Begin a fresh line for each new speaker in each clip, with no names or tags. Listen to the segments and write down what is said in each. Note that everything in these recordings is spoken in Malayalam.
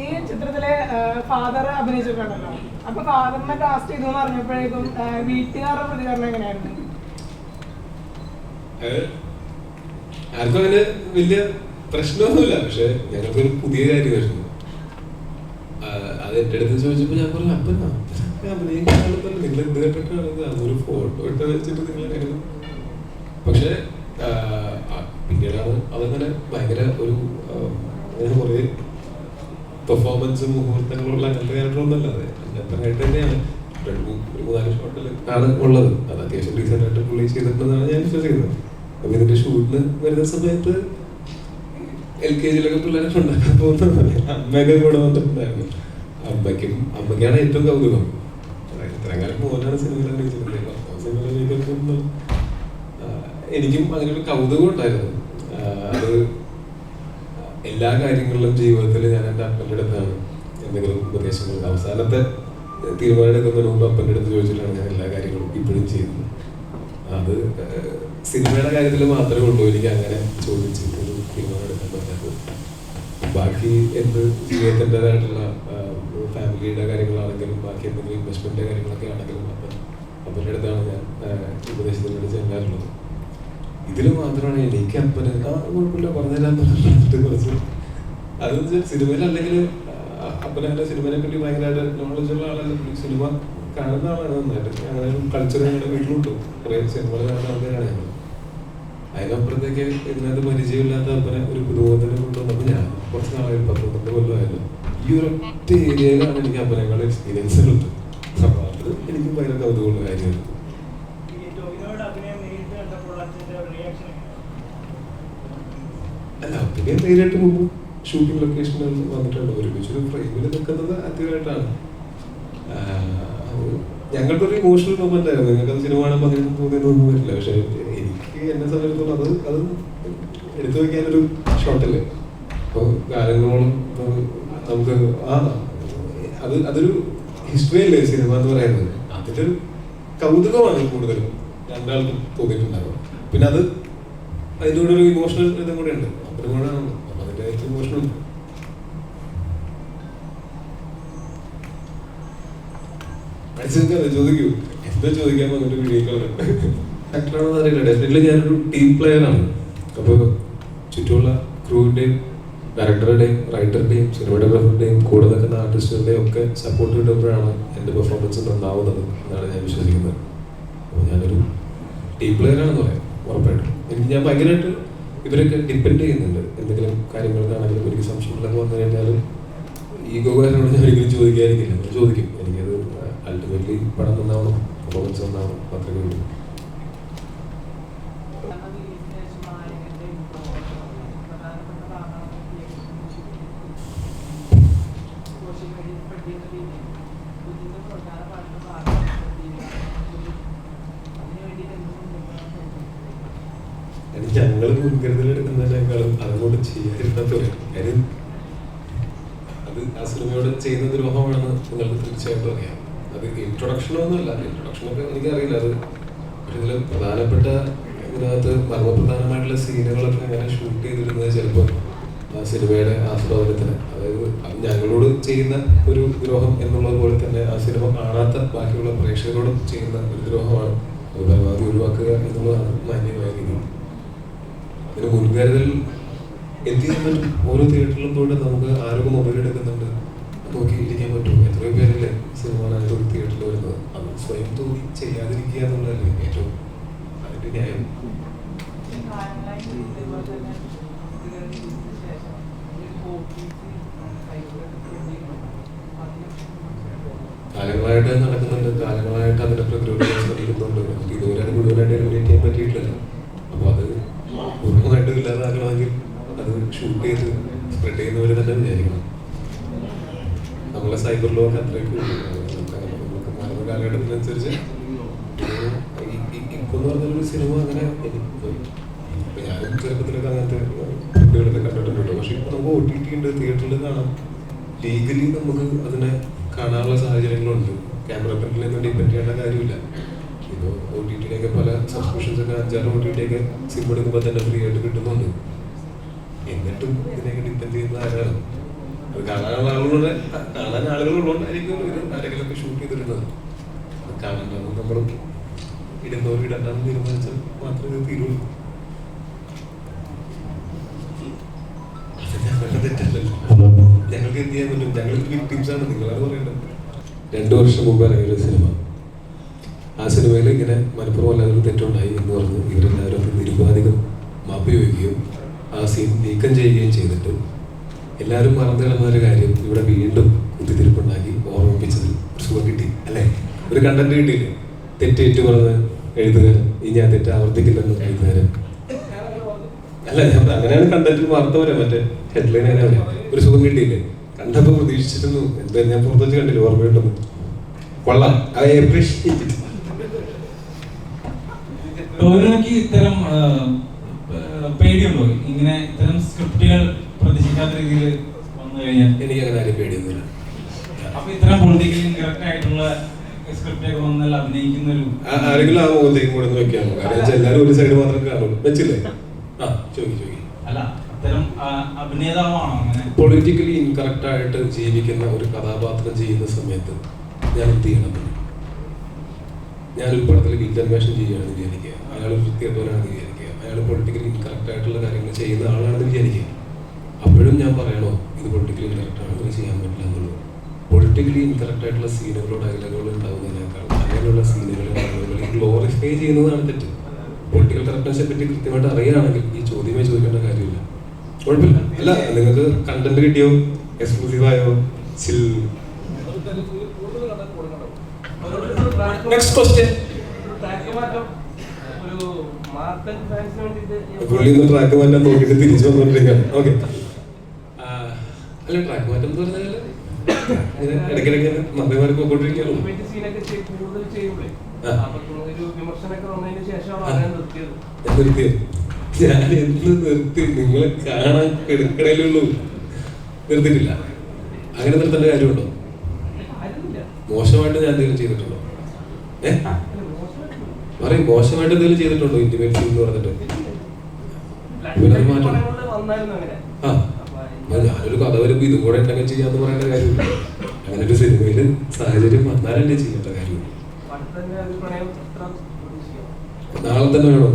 ഈ ചിത്രത്തിലെ ഫാദർ അഭിനയിച്ചിട്ടുണ്ടല്ലോ. അപ്പൊ ഫാദറിനെ കാസ്റ്റ് ചെയ്തു എന്ന് വീട്ടുകാരുടെ പ്രതികരണം എങ്ങനെയായിരുന്നു?
ആർക്കും അങ്ങനെ വലിയ പ്രശ്നമൊന്നുമില്ല. പക്ഷെ ഞങ്ങൾക്കൊരു പുതിയ കാര്യമായിരുന്നു. അത് എന്റെ അടുത്ത് ചോദിച്ചപ്പോൾ ഞാൻ പറഞ്ഞു അപ്പൊ നിങ്ങൾ എന്ത് കണ്ടിട്ടാണ് അതൊരു ഫോട്ടോ ഇട്ട് വെച്ചിട്ട് നിങ്ങൾ അങ്ങനെ പക്ഷെ പിന്നീടാണ് അതങ്ങനെ ഭയങ്കര ഒരു കുറേ പെർഫോമൻസും മുഹൂർത്തങ്ങളുള്ള അങ്ങനത്തെ ക്യാരക്ടറൊന്നുമല്ല അത്. അങ്ങനത്തെ തന്നെയാണ്. രണ്ട് ഒരു മൂന്നാൽ ഷോട്ടിൽ ആണ് ഉള്ളത്. അത് അത്യാവശ്യം ഡീസന്റ് ആയിട്ട് പുള്ളി ചെയ്തിട്ടുണ്ടെന്നാണ് ഞാൻ വിശ്വസിക്കുന്നത്. അപ്പൊ ഇതിന്റെ ഷൂട്ടിന് വരുന്ന സമയത്ത് എൽ കെ ജിയിലൊക്കെ പിള്ളേരൊക്കെ ഉണ്ടാക്കാൻ പോകുന്ന അമ്മയൊക്കെ കൂടെ വന്നിട്ടുണ്ടായിരുന്നു. അമ്മയ്ക്കും അമ്മയ്ക്കാണ് ഏറ്റവും കൗതുകം. ഇത്രയും കാലം മോനാണ് സിനിമയിൽ അഭിനയിക്കുമ്പോൾ എനിക്കും അങ്ങനെ ഒരു കൗതുകം ഉണ്ടായിരുന്നു. അത് എല്ലാ കാര്യങ്ങളിലും ജീവിതത്തിൽ ഞാൻ എന്റെ അപ്പന്റെ അടുത്താണ് എന്തെങ്കിലും ഉപദേശങ്ങൾ അവസാനത്തെ തീരുമാനം എടുക്കുന്നതിന് മുമ്പ് അപ്പന്റെ അടുത്ത് ചോദിച്ചിട്ടാണ് ഞാൻ എല്ലാ കാര്യങ്ങളും ഇപ്പോഴും ചെയ്യുന്നത്. അത് സിനിമയുടെ കാര്യത്തിൽ മാത്രമേ ഉള്ളൂ. എനിക്ക് അങ്ങനെ ചോദിച്ച് ഒരു തീരുമാനം എടുക്കാൻ പറ്റാത്തത്. ബാക്കി എന്ത് ജീവിതത്തിന്റെതായിട്ടുള്ള ഫാമിലിയുടെ കാര്യങ്ങളാണെങ്കിലും ബാക്കി എന്തെങ്കിലും ഇൻവെസ്റ്റ്മെന്റിന്റെ കാര്യങ്ങളൊക്കെ ആണെങ്കിലും അപ്പം അപ്പന്റെ അടുത്താണ് ഞാൻ ഉപദേശത്തിനോട് ചെല്ലാറുള്ളത്. ഇതിൽ മാത്രമാണ് എനിക്ക് അപ്പന കുഴപ്പമില്ല പറഞ്ഞുതരാൻ പറഞ്ഞിട്ട് കുറച്ച് അത് സിനിമയിൽ അല്ലെങ്കിൽ അപ്പനെ സിനിമയെ പറ്റി ഭയങ്കരമായിട്ട് നോളജ് ഉള്ള ആളല്ല. സിനിമ കാണുന്ന ആളാണ് നന്നായിട്ട്. അങ്ങനെ കൾച്ചർ ഞങ്ങളുടെ വീട്ടിലുണ്ടോ. കുറേ സിനിമകൾ കാണുന്ന ആൾക്കാരാണ് ഞങ്ങൾ. അതിനപ്പുറത്തേക്ക് ഇതിനകത്ത് പരിചയമില്ലാത്ത അപ്പനെ ഒരു പുതുമുഖത്തിന് കൊണ്ടുവന്നപ്പോൾ ഞാൻ കുറച്ച് നാളായി പത്ത് പന്ത്രണ്ട് കൊല്ലമായല്ലോ ഈ ഒരു ഒറ്റ ഏരിയയിലാണ് എനിക്ക് അപ്പനേക്കാൾ എക്സ്പീരിയൻസ് ഉള്ളത്. അപ്പോൾ അത് എനിക്ക് ഭയങ്കര കൗതുകമുള്ള കാര്യമാണ്
ഈ ടോവിനോട് അഭിനയം നേരിട്ട് കണ്ടപ്പോൾ അച്ഛന്റെ റിയാക്ഷൻ
അല്ല പിന്നെ നേരിട്ട് മുമ്പ് ഷൂട്ടിംഗ് ലൊക്കേഷനിൽ വന്നിട്ടുണ്ട്. ഒരുമിച്ചൊരു ഫ്രെയിമിൽ നിൽക്കുന്നത് ആദ്യമായിട്ടാണ് ആഹ് ഞങ്ങൾക്കൊരു ഇമോഷണൽ മൊമെന്റ് ആയിരുന്നു. നിങ്ങൾക്ക് അത് സിനിമ കാണുമ്പോൾ അങ്ങനെ തോന്നിയതൊന്നും വരില്ല. പക്ഷെ എനിക്ക് എന്നെ സംബന്ധിച്ചിടത്തോളം അത് അത് എടുത്തു വയ്ക്കാനൊരു ഷോട്ടല്ലേ അപ്പോൾ കാലങ്ങളോളം നമുക്ക് ആ അത് അതൊരു ഹിസ്റ്ററി അല്ലേ സിനിമ എന്ന് പറയുന്നത്? അതിന്റെ ഒരു കൗതുകമാണ് കൂടുതലും. രണ്ടാൾക്കും തോന്നിയിട്ടുണ്ടാവുക. പിന്നെ അത് അതിന്റെ ഒരു ഇമോഷണൽ ഇതും കൂടെ ഉണ്ട്. അപ്പം അതിന്റെ ഇമോഷണൽ ഉണ്ട് ചോദിക്കൂ. എന്താ ചോദിക്കാൻ വന്നിട്ട് വിജയിക്കാറുണ്ട് ആക്ടറാണെന്ന് അറിയില്ല. ഡെഫിനറ്റ്ലി ഞാനൊരു ടീം പ്ലെയർ ആണ്. അപ്പോൾ ചുറ്റുമുള്ള ക്രൂവിന്റെയും ഡയറക്ടറുടെയും റൈറ്ററുടെയും സിനിമാറ്റോഗ്രാഫറുടെയും കൂടെ നിൽക്കുന്ന ആർട്ടിസ്റ്റുകളുടെയും ഒക്കെ സപ്പോർട്ട് കിട്ടുമ്പോഴാണ് എന്റെ പെർഫോമൻസ് നന്നാവുന്നത് എന്നാണ് ഞാൻ വിശ്വസിക്കുന്നത്. അപ്പോൾ ഞാനൊരു ടീം പ്ലെയർ ആണെന്ന് പറയാം ഉറപ്പായിട്ടും. എനിക്ക് ഞാൻ ഭയങ്കരമായിട്ട് ഇവരൊക്കെ ഡിപ്പെൻഡ് ചെയ്യുന്നുണ്ട്. എന്തെങ്കിലും കാര്യങ്ങൾക്കാണെങ്കിലും എനിക്ക് സംശയങ്ങളൊക്കെ വന്നു കഴിഞ്ഞാൽ ഈഗോ ഗോകാരനോട് ഞാൻ ഒരിക്കലും ചോദിക്കാതിരിക്കില്ല. ചോദിക്കും എനിക്കത് അൾട്ടിമേറ്റ്ലി പടം നന്നാവണം പെർഫോമൻസ് നന്നാവണം മാത്രമേ ഞങ്ങൾ മുൻകരുതൽ എടുക്കുന്നതിനേക്കാളും അതുകൊണ്ട് ചെയ്യാതിരുന്നത് കാര്യം അത് ആ സിനിമയോട് ചെയ്യുന്ന ദ്രോഹമാണെന്ന് നിങ്ങൾക്ക് തീർച്ചയായിട്ടും അറിയാം. അത് ഇൻട്രൊഡക്ഷനൊന്നുമല്ല ഇൻട്രൊഡക്ഷനൊക്കെ എനിക്കറിയില്ല. അത് പക്ഷെ ഇതിൽ പ്രധാനപ്പെട്ട ഇതിനകത്ത് മർമ്മപ്രധാനമായിട്ടുള്ള സീനുകളൊക്കെ അങ്ങനെ ഷൂട്ട് ചെയ്തിരുന്നത് ചിലപ്പോൾ സിനിമയുടെ ആസ്വാദനത്തിന്. അതായത് അത് ഞങ്ങളോട് ചെയ്യുന്ന ഒരു ദ്രോഹം എന്നുള്ളത് പോലെ തന്നെ ആ സിനിമ കാണാത്ത ബാക്കിയുള്ള പ്രേക്ഷകരോടും ചെയ്യുന്ന ഒരു ദ്രോഹമാണ്. അത് പരമാവധി ഒഴിവാക്കുക എന്നുള്ളതാണ് മാന്യമായ രീതി. അതിന് മുൻകരുതൽ എന്ത് ചെയ്യാൻ പറ്റും ഓരോ തിയേറ്ററിലും പോയിട്ട് നമുക്ക് ആരൊക്കെ മൊബൈൽ എടുക്കുന്നുണ്ട് നോക്കി ഇരിക്കാൻ പറ്റും. എത്രയോ പേരല്ലേ സിനിമ കാണാനായിട്ട് ഒരു തിയേറ്ററിൽ വരുന്നത്. അത് സ്വയം തോന്നി ചെയ്യാതിരിക്കുക എന്നുള്ളതല്ലേ ഏറ്റവും അതിന്റെ ന്യായം. കാലങ്ങളായിട്ട് നടക്കുന്നുണ്ട്. കാലങ്ങളായിട്ട് അതിന്റെ പ്രക്രിയ ഇതുവരെ മുഴുവനായിട്ട് എലിമിനേറ്റ് ചെയ്യാൻ പറ്റിയിട്ടില്ല അപ്പോൾ അത് പൂർണമായിട്ടും ഇല്ലാതാക്കണമെങ്കിൽ അത് ഷൂട്ട് ചെയ്ത് സ്പ്രെഡ് ചെയ്യുന്നവർ തന്നെ വിചാരിക്കണം. നമ്മളെ സൈബർ ലോക്ക് അത്രയ്ക്ക് കാലഘട്ടത്തിനനുസരിച്ച് ഇപ്പൊ എന്ന് പറഞ്ഞൊരു സിനിമ അങ്ങനെ ഇപ്പം ഞാനും ചെറുപ്പത്തിലൊക്കെ അങ്ങനത്തെ കുട്ടികളൊക്കെ കണ്ടിട്ടുണ്ട് പക്ഷെ ഇപ്പൊ നമുക്ക് ഒ ടി ടി ഉണ്ട് തിയേറ്ററിൽ കാണാം. ലീഗലി നമുക്ക് അതിനെ കാണാനുള്ള സാഹചര്യങ്ങളുണ്ട്. ക്യാമറ നിന്ന് ഡിപ്പെൻഡ് ചെയ്യേണ്ട കാര്യമില്ല. ഇപ്പോൾ ഒ ടി ടിയിലേക്ക് പല സബ്സ്ക്രിപ്ഷൻസ് ഒക്കെ അഞ്ചാറ് ഒ ടി ടി ഒക്കെ സിം എടുക്കുമ്പോൾ തന്നെ ഫ്രീ ആയിട്ട് കിട്ടുന്നുണ്ട്. എന്നിട്ടും ഇതിനെങ്ങനെ ഡിപ്പെൻഡ് ചെയ്യുന്ന ആരാണ്? അത് കാണാനുള്ള ആളുകളുടെ കാണാൻ ആളുകളുള്ളതുകൊണ്ടായിരിക്കും ഇത് ആരെങ്കിലും ഒക്കെ ഷൂട്ട് ചെയ്തിരുന്നത് അത് കാണണ്ടാന്ന് നമ്മൾ ഇടുന്നവർ ഇടണ്ടാന്ന് തീരുമാനിച്ചാൽ മാത്രമേ ഇത് തീരുള്ളൂ. ഞങ്ങൾക്ക് എന്ത് ചെയ്യാൻ പറ്റും? ഞങ്ങൾ വിക്ടിംസ് ആണ്. നിങ്ങളാണ് പറയേണ്ടത്. രണ്ടു വർഷം മുമ്പ് ഇറങ്ങിയ സിനിമ. ആ സിനിമയിൽ ഇങ്ങനെ മലപ്പുറം അല്ലാതെ തെറ്റുണ്ടായി എന്ന് പറഞ്ഞു ഇവരെല്ലാവരും നിരുപാധികം മാപ്പ് ചോദിക്കുകയും ആ സീൻ നീക്കം ചെയ്യുകയും ചെയ്തിട്ട് എല്ലാവരും മറന്നു കിടന്ന ഒരു കാര്യം ഇവിടെ വീണ്ടും കുത്തിത്തിരിപ്പുണ്ടാക്കി ഓർമ്മിപ്പിച്ചതിൽ ഒരു സുഖം കിട്ടി അല്ലേ? ഒരു കണ്ടന്റ് കിട്ടിയില്ലേ? തെറ്റേറ്റു പറഞ്ഞ് എഴുതുകാരൻ ഇനി ആ തെറ്റ് ആവർത്തിക്കില്ലെന്ന് എഴുതുകാരൻ. അല്ല ഞാൻ അങ്ങനെയാണ് കണ്ടന്റ് വാർത്ത വരാം മറ്റേ ഹെഡ്ലൈൻ അങ്ങനെ വരാം ഒരു സുഖം കിട്ടിയില്ലേ? കണ്ടപ്പോ പ്രതീക്ഷിച്ചിരുന്നു. എന്താ ഞാൻ പുറത്തു വെച്ച് കണ്ടില്ല ഓർമ്മയുണ്ടെന്ന്? കൊള്ളാം. ഐ
ഇത്തരം പേടിയുണ്ടോ? ഇങ്ങനെ ഇത്തരം സ്ക്രിപ്റ്റുകൾ പ്രതീക്ഷിക്കാത്ത രീതിയിൽ വന്നു കഴിഞ്ഞാൽ?
എനിക്ക് അങ്ങനെ ആരും പേടിയൊന്നുമില്ല.
അപ്പൊ ഇത്തരം പൊളിറ്റിക്കലി ഇൻകറക്റ്റ് ആയിട്ടുള്ള സ്ക്രിപ്റ്റ് ഒക്കെ വന്നാൽ അഭിനയിക്കുന്ന ഒരു
ആ- ആരെങ്കിലും ആ മുഖത്തേക്കും കൂടെ ഒന്ന് വെക്കാമോ? കാരണം വെച്ചാൽ എല്ലാവരും ഒരു സൈഡ് മാത്രം കാണുള്ളൂ. വെച്ചില്ലേ? ആ ചോദിക്കും ചോദിക്കും.
അല്ല അത്തരം ആ, അഭിനേതാവാണോ അങ്ങനെ?
പൊളിറ്റിക്കലി ഇൻകറക്റ്റ് ആയിട്ട് ജീവിക്കുന്ന ഒരു കഥാപാത്രം ചെയ്യുന്ന സമയത്ത് ഞാൻ എന്ത് ചെയ്യണം? ഞാനൊരു പടത്തിൽ ഗീതാന്വേഷണം ചെയ്യുകയാണെന്ന് വിചാരിക്കുക. അയാൾ വൃത്തികെട്ടവനാണെന്ന് വിചാരിക്കുക അയാൾ പൊളിറ്റിക്കലി ഇൻകറക്റ്റ് ആയിട്ടുള്ള കാര്യങ്ങൾ ചെയ്യുന്ന ആളാണെന്ന് വിചാരിക്കുക അപ്പോഴും ഞാൻ പറയണോ ഇത് പൊളിറ്റിക്കലി ഇൻകറക്റ്റ് ആണെന്ന് ചെയ്യാൻ പറ്റില്ല എന്നുള്ളത്. പൊളിറ്റിക്കലി ഇൻകറക്റ്റ് ആയിട്ടുള്ള സീനുകളോ ഡയലോഗുകളോ ഉണ്ടാകുന്നതിനേക്കാൾ അങ്ങനെയുള്ള സീനുകൾ ഗ്ലോറിഫൈ ചെയ്യുന്നതാണ് തെറ്റ്. പൊളിറ്റിക്കൽ കറക്റ്റ്നെസ്സെ പറ്റി കൃത്യമായിട്ട് അറിയുകയാണെങ്കിൽ ഈ ചോദ്യമേ ചോദിക്കേണ്ട കാര്യമില്ല. കുഴപ്പമില്ല. അല്ല നിങ്ങൾക്ക് കണ്ടന്റ് കിട്ടിയോ? എക്സ്ക്ലൂസീവ് ആയോ? ചിൽ നെക്സ്റ്റ് ക്വസ്റ്റ്യൻ പുള്ളി ഇന്ന് ട്രാക്ക് മാറ്റാൻ നോക്കിയിട്ട് തിരിച്ചു വന്നോണ്ടിരിക്കുകയാണ് ഓക്കെ അല്ല ട്രാക്ക് മാറ്റം എന്ന് പറഞ്ഞാൽ ഇടയ്ക്കിടയ്ക്ക് പോയിക്കൊണ്ടിരിക്കുകയാണോ.
ശേഷമാണ് അങ്ങനെ നിർത്തിയത്.
ഞാൻ എന്ത് നിർത്തി? നിങ്ങളെ കാണാൻ കിടക്കടയിലുള്ളൂ നിർത്തിയിട്ടില്ല. അങ്ങനെ നിർത്തേണ്ട കാര്യമുണ്ടോ? മോശമായിട്ട് ഞാൻ എന്തെങ്കിലും ചെയ്തിട്ടുണ്ടോ? ഏ? പറയും മോശമായിട്ട് എന്തെങ്കിലും ചെയ്തിട്ടുണ്ടോ ഇന്റിമേറ്റ് എന്ന് പറഞ്ഞിട്ട്?
അങ്ങനെ.
ആ. ഞാനൊരു കഥ വരുമ്പോ ഇതും കൂടെ ഉണ്ടെങ്കിൽ ചെയ്യാന്ന് പറയേണ്ട കാര്യമില്ല. അങ്ങനെ ഒരു സിനിമയിൽ സാഹചര്യം വന്നാലല്ലേ ചെയ്യേണ്ട കാര്യം. നാളെ തന്നെ വേണോ?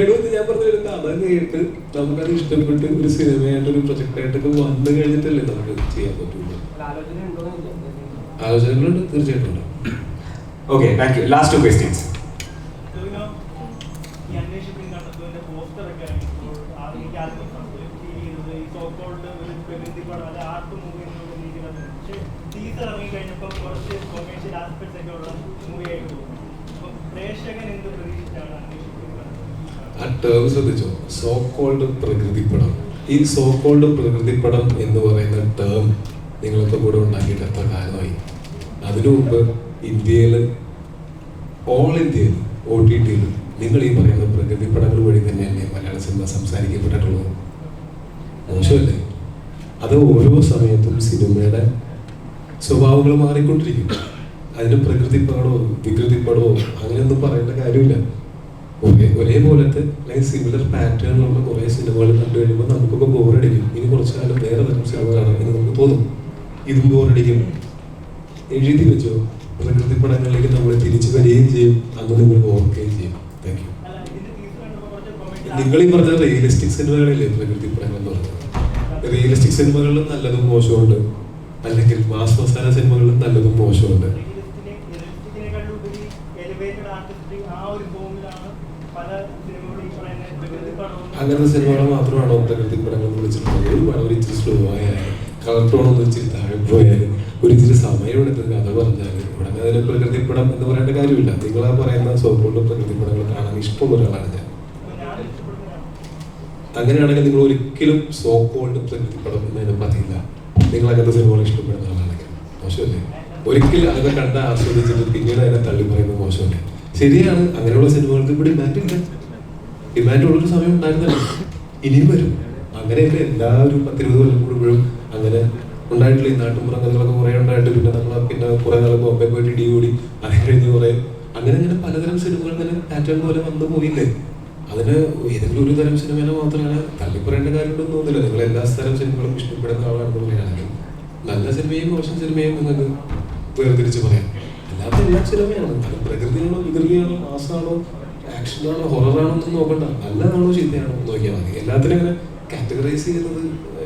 എടോ ഇത് ഞാൻ പറഞ്ഞു കഥ കേട്ട് നമുക്കത് ഇഷ്ടപ്പെട്ട് ഒരു സിനിമയായിട്ട് ഒരു പ്രൊജക്ട് ആയിട്ടൊക്കെ വന്നു കഴിഞ്ഞിട്ടല്ലേ നമുക്ക് ചെയ്യാൻ പറ്റുള്ളൂ. ആലോചനകളുണ്ട് തീർച്ചയായിട്ടും okay
thank you last two two questions.
Tovino, ഈ അന്വേഷിപ്പിൻ കണ്ടെത്തുന്നതിന്റെ പോസ്റ്റർ ഒക്കെ ഇറങ്ങിയപ്പോൾ ആ- എനിക്ക് ആദ്യം ഫീൽ ചെയ്തത് ഈ so-called ഒരു പ്രകൃതി പടം, അല്ലെ art movie എന്നുള്ള രീതിയിലാണ്. പക്ഷേ
ടേം ശ്രദ്ധിച്ചോ? സോ കോൾഡ് പ്രകൃതിപ്പടം ഈ സോ കോൾഡ് പ്രകൃതിപ്പടം എന്ന് പറയുന്ന ടേം നിങ്ങളൊക്കെ കൂടെ ഉണ്ടാക്കിയിട്ട് എത്ര കാലമായി? അതിനു മുമ്പ് ഇന്ത്യയിൽ ഓൾ ഇന്ത്യയിൽ ഒ ടി ടിയിൽ നിങ്ങൾ ഈ പറയുന്ന പ്രകൃതിപ്പടങ്ങൾ വഴി തന്നെയല്ലേ മലയാള സിനിമ സംസാരിക്കപ്പെട്ടിട്ടുള്ളത്? മോശമല്ലേ? അത് ഓരോ സമയത്തും സിനിമയുടെ സ്വഭാവങ്ങൾ മാറിക്കൊണ്ടിരിക്കും. അതിന് പ്രകൃതിപ്പാടോ വികൃതിപ്പാടോ അങ്ങനെയൊന്നും പറയേണ്ട കാര്യമില്ല. ഒരേ ഒരേപോലത്തെ അല്ലെങ്കിൽ സിമിലർ പാറ്റേണിലുള്ള കുറേ സിനിമകൾ കണ്ടു കഴിയുമ്പോൾ നമുക്കൊക്കെ ബോറടിക്കും ഇനി കുറച്ച് കാലം വേറെ തരം സിനിമ കാണാം എന്ന് നമുക്ക് തോന്നും. ഇതും ബോറടിക്കും എഴുതി വെച്ചോ. പ്രകൃതി പടങ്ങളിലേക്ക് നമ്മൾ തിരിച്ചു വരികയും ചെയ്യും. അന്ന് നിങ്ങൾ ഓർക്കുകയും ചെയ്യും. താങ്ക് യു നിങ്ങൾ ഈ പറഞ്ഞ റിയലിസ്റ്റിക് സിനിമകളില്ലേ പ്രകൃതി പടങ്ങൾ എന്ന് പറഞ്ഞത്? റിയലിസ്റ്റിക് സിനിമകളിലും നല്ലതും മോശമുണ്ട് അല്ലെങ്കിൽ മാസാന സിനിമകളിലും നല്ലതും മോശമുണ്ട് അങ്ങനത്തെ സിനിമകൾ മാത്രമാണോ പ്രകൃതി പടങ്ങൾ എന്ന് വിളിച്ചിട്ടുള്ളത്. ഒരു പടം ഒരു ഇച്ചിരി സ്ലോ ആയാലും കളർ ടോൺ ഒന്ന് ഇച്ചിരി താഴെ പോയാലും ഒരു ഇച്ചിരി സമയം എടുത്ത് കഥ പറഞ്ഞാൽ ഉടനെ അതിന് പ്രകൃതി പടം എന്ന് പറയേണ്ട കാര്യമില്ല. നിങ്ങൾ ആ പറയുന്ന സോപ്പോട്ട് പ്രകൃതി പടങ്ങൾ കാണാൻ ഇഷ്ടമുള്ള ഒരാളാണ് ഞാൻ. അങ്ങനെയാണെങ്കിൽ നിങ്ങൾ ഒരിക്കലും സോ കോൾഡ് പ്രകൃതി പടം എന്നതിന് പറയില്ല. നിങ്ങൾ അങ്ങനത്തെ സിനിമകൾ ഇഷ്ടപ്പെടുന്ന ആളാണെങ്കിൽ മോശമല്ലേ? ഒരിക്കലും അതൊക്കെ കണ്ട ആസ്വദിച്ചിട്ട് പിന്നീട് അതിനെ തള്ളി പറയുന്നത് മോശമല്ലേ? ശരിയാണ് അങ്ങനെയുള്ള സിനിമകൾക്ക് ഇവിടെ ഡിമാൻഡ് ഇല്ല ഡിമാൻഡ് ഉള്ളൊരു സമയം ഉണ്ടായിരുന്നല്ലോ. ഇനിയും വരും. അങ്ങനെയല്ലേ എല്ലാവരും പത്തിരുപത് കൊല്ലം കൂടുമ്പോഴും അങ്ങനെ ഉണ്ടായിട്ടില്ല. ഈ നാട്ടുമ്പുറം കഥകളൊക്കെ കുറെ ഉണ്ടായിട്ട് പിന്നെ നമ്മൾ പിന്നെ കുറെ നാൾ ബോംബെ പോയിട്ട് ഇടി കൂടി അങ്ങനെ കഴിഞ്ഞ് കുറെ അങ്ങനെ അങ്ങനെ പലതരം സിനിമകൾ ഇങ്ങനെ പാറ്റേൺ പോലെ വന്നു പോയില്ലേ? അതിന് ഏതെങ്കിലും ഒരു തരം സിനിമേനെ മാത്രമാണ് തള്ളിപ്പറയേണ്ട കാര്യമുണ്ടെന്ന് തോന്നുന്നില്ല നിങ്ങൾ എല്ലാ തരം സിനിമകളും ഇഷ്ടപ്പെടുന്ന ആളാണെന്ന് പറയുകയാണെങ്കിൽ നല്ല സിനിമയും മോശം സിനിമയും നിങ്ങൾക്ക് വേർതിരിച്ച് പറയാം. അല്ലാത്ത എല്ലാ സിനിമയാണ്. അത് പ്രകൃതിയാണോ വികൃതിയാണോ മാസമാണോ ആക്ഷനാണോ ഹൊററാണോ ഒന്നും നോക്കണ്ട. നല്ലതാണോ ചീത്തയാണോ എന്ന് നോക്കിയാൽ മതി. എല്ലാത്തിനും ഇങ്ങനെ കാറ്റഗറൈസ് ചെയ്യുന്നത്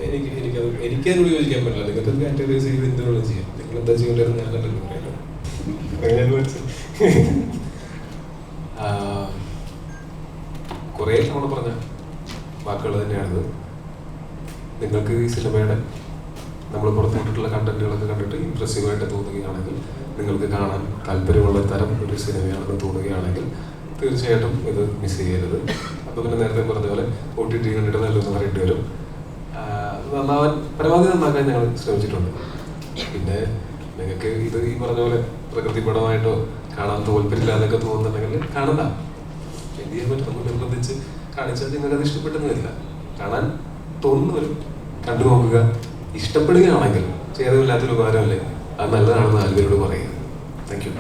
എനിക്ക് എനിക്ക് എനിക്കതിനോട് യോജിക്കാൻ പറ്റില്ല. നിങ്ങൾക്ക് കാറ്റഗറൈസ് ചെയ്ത് എന്തിനോട് ചെയ്യാം. നിങ്ങൾ എന്താ ചെയ്യേണ്ടതെന്ന് ഞാനല്ലോ പറയുന്നത്. അങ്ങനെ കുറേ തവണ പറഞ്ഞ വാക്കുകൾ തന്നെയാണിത്. നിങ്ങൾക്ക് ഈ സിനിമയുടെ നമ്മൾ പുറത്തുവിട്ടിട്ടുള്ള കണ്ടന്റുകളൊക്കെ കണ്ടിട്ട് ഇംപ്രസീവ് ആയിട്ട് തോന്നുകയാണെങ്കിൽ നിങ്ങൾക്ക് കാണാൻ താല്പര്യമുള്ള തരം ഒരു സിനിമയാണെന്ന് തോന്നുകയാണെങ്കിൽ തീർച്ചയായിട്ടും ഇത് മിസ് ചെയ്യരുത്. അപ്പോൾ പിന്നെ നേരത്തെ പറഞ്ഞ പോലെ ഒ ടി ടി കണ്ടിട്ട് നല്ലൊന്ന് പറയേണ്ടി വരും. നന്നാവാൻ പരമാവധി നന്നാക്കാൻ ഞങ്ങൾ ശ്രമിച്ചിട്ടുണ്ട്. പിന്നെ നിങ്ങൾക്ക് ഇത് ഈ പറഞ്ഞ പോലെ പ്രകൃതി പടമായിട്ടോ കാണാൻ തോൽപ്പര്യമില്ല എന്നൊക്കെ തോന്നുന്നുണ്ടെങ്കിൽ കാണണ്ട. എന്ത് ചെയ്യാൻ നിർബന്ധിച്ച് കാണിച്ചാൽ നിങ്ങൾക്ക് അത് ഇഷ്ടപ്പെട്ടെന്ന് വരില്ല. കാണാൻ തോന്നുന്നു വരും കണ്ടു നോക്കുക. ഇഷ്ടപ്പെടുകയാണെങ്കിൽ ചെയ്തതില്ലാത്തൊരു ഉപകാരമല്ലേ? അത് നല്ലതാണെന്ന് ആൽവരോട് പറയുക. Thank you